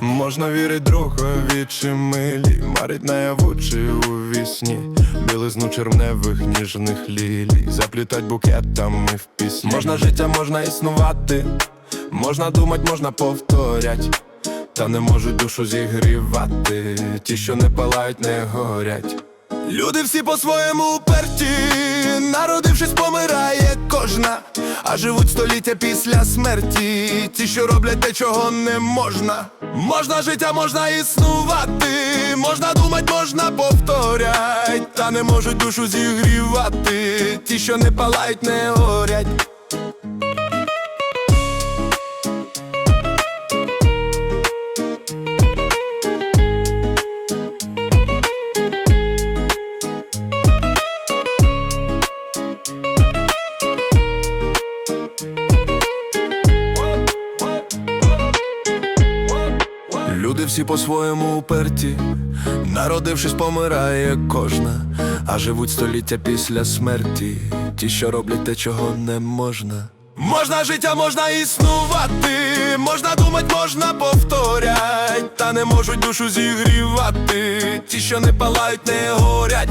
Можна вірить другові чи милі, марить наяву чи у вісні, білизну червневих ніжних лілій, заплітать букетами в пісні. Можна життя, можна існувати, можна думать, можна повторять, та не можуть душу зігрівати, ті, що не палають, не горять. Люди всі по-своєму уперті, народившись, помирає кожна, а живуть століття після смерті. Ті, що роблять те, чого не можна. Можна життя, можна існувати, можна думать, можна повторять, та не можуть душу зігрівати. Ті, що не палають, не всі по-своєму уперті, народившись, помирає кожна, а живуть століття після смерті, ті, що роблять те, чого не можна. Можна життя, можна існувати, можна думать, можна повторять, та не можуть душу зігрівати, ті, що не палають, не горять.